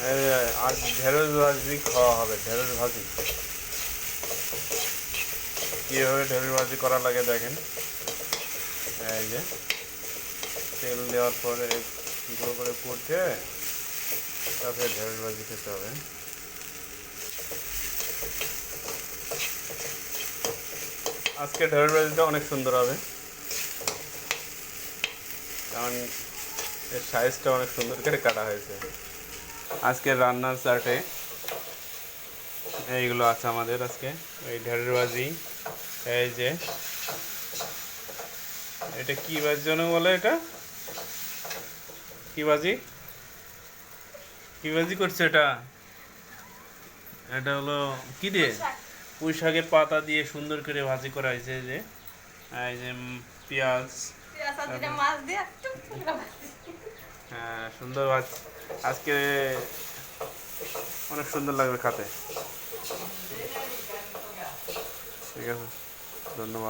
আর ঢেঁড়স ভাজি খাওয়া হবে, ঢেঁড়স ভাজি। কীভাবে ঢেঁড়স ভাজি করা লাগে দেখেন। এই যে, তেল দেওয়ার পরে গুঁড়ো করে পুড়ছে তারপরে ঢেঁড়স ভাজি খেতে হবে। আজকে ঢেঁড়স ভাজিটা অনেক সুন্দর হবে। কারণ এর সাইজটা অনেক সুন্দর করে কাটা হয়েছে। আজকে রান্নার চার্টে এইগুলো আছে আমাদের আজকে। এই ঢেঁড়স ভাজি এই যে এটা কি ভাজি যেন বলে এটা? কি ভাজি? কি ভাজি করছে এটা? এটা হলো কি দিয়ে? পুঁই শাকের পাতা দিয়ে সুন্দর করে ভাজি করা হয়েছে যে। এই যে পেঁয়াজ। হ্যাঁ সুন্দর ভাজ আজকে অনেক সুন্দর লাগবে খাতে। ঠিক আছে ধন্যবাদ।